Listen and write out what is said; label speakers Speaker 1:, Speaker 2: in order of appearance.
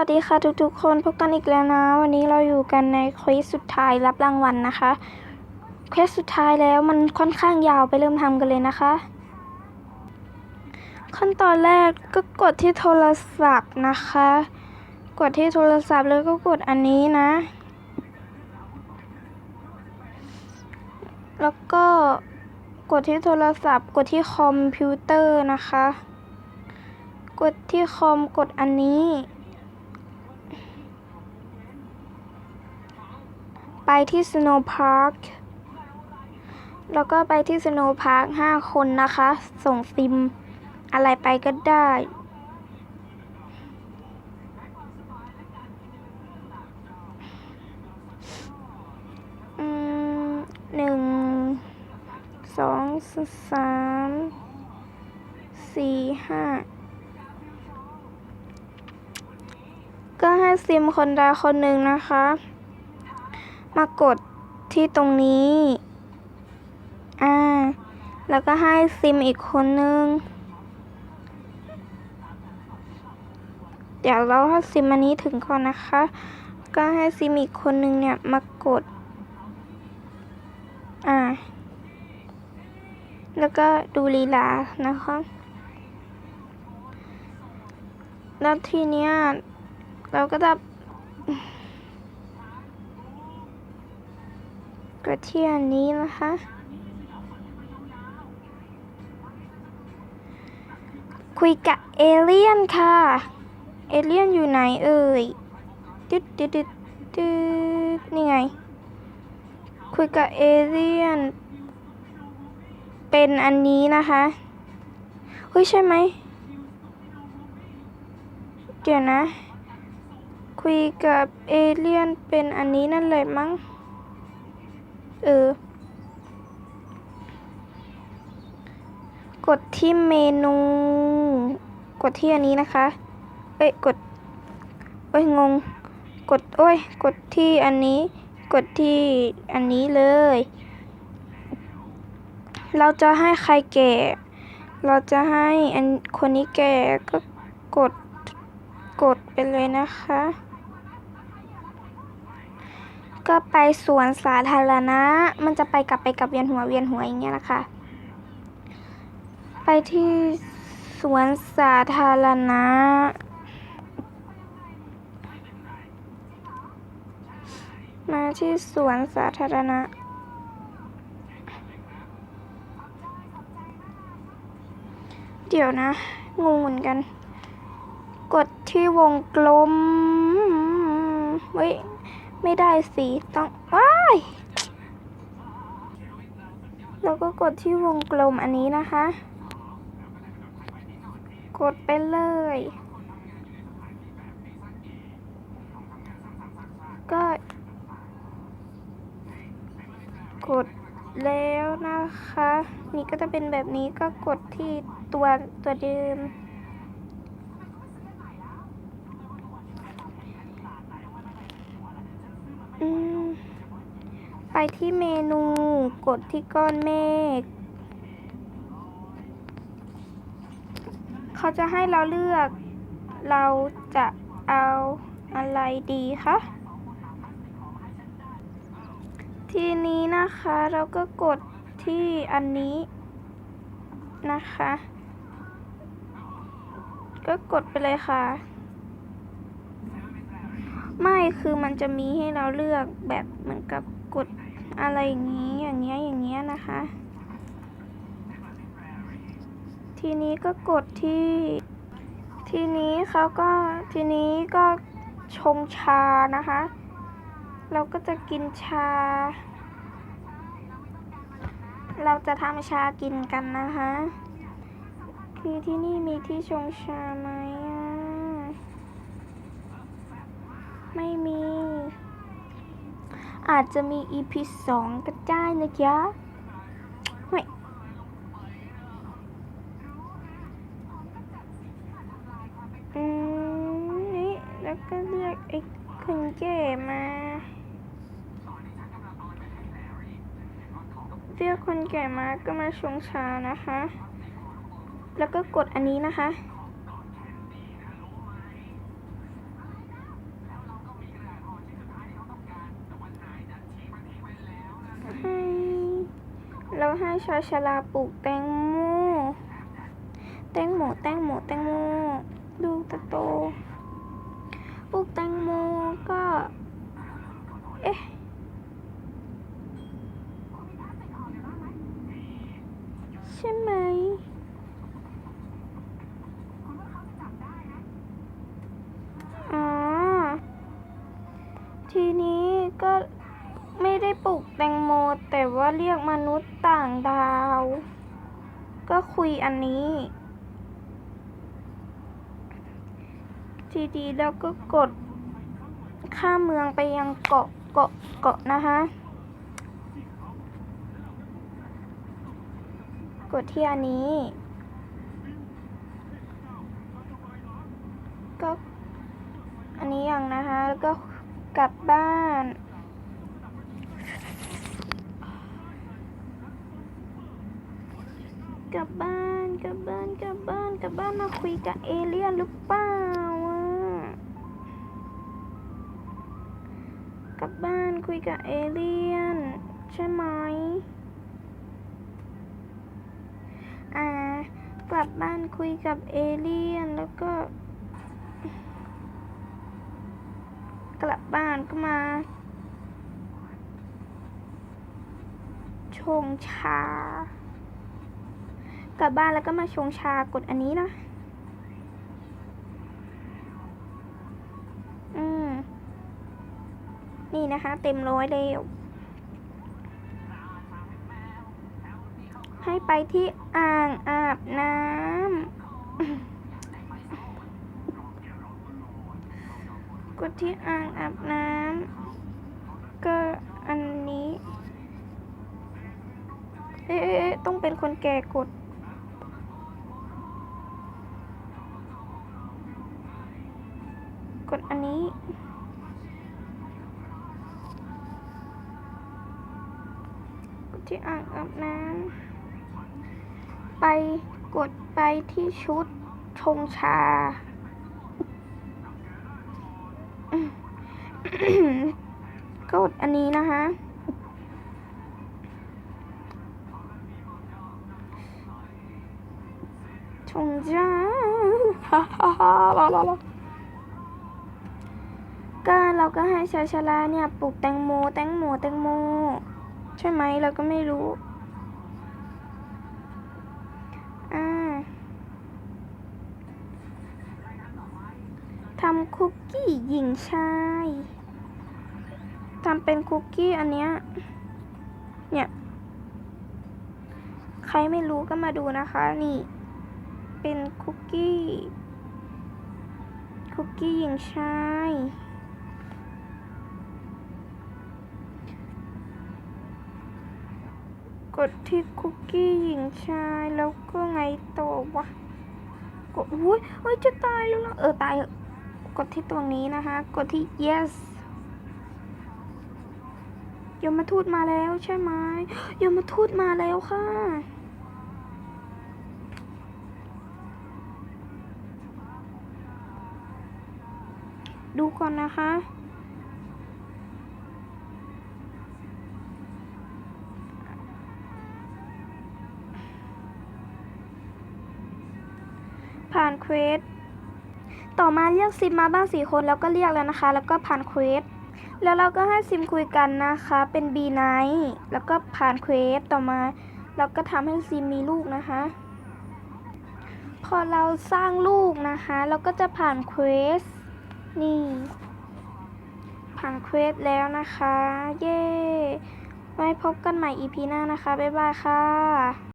Speaker 1: วัสดีค่ะทุกๆ คนพบกันอีกแล้วนะ วันนี้เราอยู่กันในควิสสุดท้ายรับรางวัลนะคะควสสุดท้ายแล้วมันค่อนข้างยาวไปเริ่มทำกันเลยนะคะ ขั้นตอนแรกก็กดที่โทรศัพท์นะคะ กดที่โทรศัพท์แล้วก็กดอันนี้นะ แล้วก็กดที่โทรศัพท์ กดที่คอมพิวเตอร์นะคะ กดที่คอมกดอันนี้ ไปที่ Snow Park แล้วก็ไปที่ Snow Park 5คห้าคนนะคะ ส่งซิมอะไรไปก็ได้อืมหนึ่งสองสามสี่ห้าก็ให้ซิมคนใดคนหนึ่งนะคะ มากดที่ตรงนี้ อ่า แล้วก็ให้ซิมอีกคนนึง เดี๋ยวเราให้ซิมอันนี้ถึงก่อนนะคะ ก็ให้ซิมอีกคนนึงเนี่ยมากด อ่า แล้วก็ดูลีลานะคะแล้วทีเนี้ยเราก็จะ ดที่อันนี้นะคะ คุยกับเอเลี่ยนค่ะ เอเลี่ยนอยู่ไหนเอ่ยตึ๊ดตึ๊ดตึ๊ดตึ๊ดนี่ไง คุยกับเอเลี่ยน เป็นอันนี้นะคะเฮ้ยใช่ไหม เดี๋ยวนะ คุยกับเอเลี่ยนเป็นอันนี้นั่นเลยมั้ง เออ กดที่เมนู กดที่อันนี้นะคะ เอ้ย กดเอ้ย งง กด โอ้ย กดที่อันนี้ กดที่อันนี้เลย เราจะให้ใครแก่ เราจะให้อันคนนี้แก่ก็กด กดไปเลยนะคะ ก็ไปสวนสาธารณะ มันจะไปกลับไปกลับเวียนหัวเวียนหัวอย่างเงี้ยนะคะ ไปที่สวนสาธารณะ มาที่สวนสาธารณะเดี๋ยวนะ งงเหมือนกัน กดที่วงกลมเฮ้ย ไม่ได้สิต้องว้ายแล้วก็กดที่วงกลมอันนี้นะคะ กดไปเลย ก็ กดแล้วนะคะ นี่ก็จะเป็นแบบนี้ก็กดที่ตัวตัวเดิม อืม ไปที่เมนูกดที่ก้อนเมฆเขาจะให้เราเลือก เราจะเอาอะไรดีคะทีนี้นะคะเราก็กดที่อันนี้นะคะ ก็กดไปเลยค่ะ ไม่คือมันจะมีให้เราเลือกแบบเหมือนกับ อะไรอย่างนี้อย่างเงี้ยอย่างเงี้ยนะคะ ทีนี้ก็กดที่ ทีนี้เขาก็ทีนี้ก็ชงชานะคะ เราก็จะกินชา เราจะทำชากินกันนะคะคือที่นี่มีที่ชงชาไหมอะ ไม่มี อาจจะมี EP สองก็ได้นะจ๊ะเฮ้ยอืมนี่แล้วก็เรียกไอ้คนแก่มาเรียกคนแก่มาก็มาชงชานะคะ แล้วก็กดอันนี้นะคะ ชาชราปลูกแตงโมแตงโมแตงโมแตงโมลูกตะโตปลูกแตงโมก็ เอ๊ะ ใช่ไหม อ๋อ ทีนี้ก็ไม่ได้ปลูก แตงโม แต่ว่าเรียกมนุษย์ต่างดาว ก็คุยอันนี้ทีดีแล้วก็กดข้ามเมืองไปยังเกาะเกาะเกาะนะคะกดที่อันนี้ ก็อันนี้อย่างนะคะ แล้วก็กลับบ้าน กลับบ้านกลับบ้านกลับบ้านกลับบ้านมาคุยกับเอเลี่ยนหรือเปล่าอะกลับบ้านคุยกับเอเลี่ยน ใช่ไหมอ่ากลับบ้านคุยกับเอเลี่ยนแล้วก็ กลับบ้านก็มา ชงชา กลับบ้านแล้วก็มาชงชากดอันนี้นะ อืม นี่นะคะ เต็มร้อยเร็วให้ไปที่อ่างอาบน้ำ กดที่อ่างอาบน้ำ ก็อันนี้ เอ๊ะเอ๊ะเอ๊ะต้องเป็นคนแก่กด นนี้กดที่อ่างอาบน้ำไปกดไปที่ชุดชงชา กดอันนี้นะคะชงชาฮ่าฮ่าฮ่าลาลาลา ก็เราก็ให้ชาชาลาเนี่ยปลูกแตงโม แตงโมแตงโม ใช่ไหมเราก็ไม่รู้ทำคุกกี้หญิงชายทำเป็นคุกกี้อันเนี้ย เนี่ย ใครไม่รู้ก็มาดูนะคะ นี่ เป็นคุกกี้ คุกกี้หญิงชาย กดที่คุกกี้หญิงชายแล้วก็ไงต่อวะกดอุ้ยเฮ้ยจะตายแล้วเออตายเถอะกดที่ตรงนี้นะคะ กดที่ yes ยมมาทูตมาแล้วใช่ไหมยมมาทูตมาแล้วค่ะ ดูก่อนนะคะ เควสต่อมาเรียกซิมมาบ้างสี่คนแล้วก็เรียกแล้วนะคะ แล้วก็ผ่านเควสแล้วเราก็ให้ซิมคุยกันนะคะ เป็นบีไนท์แล้วก็ผ่านเควสต่อมา เราก็ทำให้ซิมมีลูกนะคะ พอเราสร้างลูกนะคะ เราก็จะผ่านเควสนี่ผ่านเควสแล้วนะคะ เย้ไว้พบกันใหม่ EP หน้านะคะ บ๊ายบายค่ะ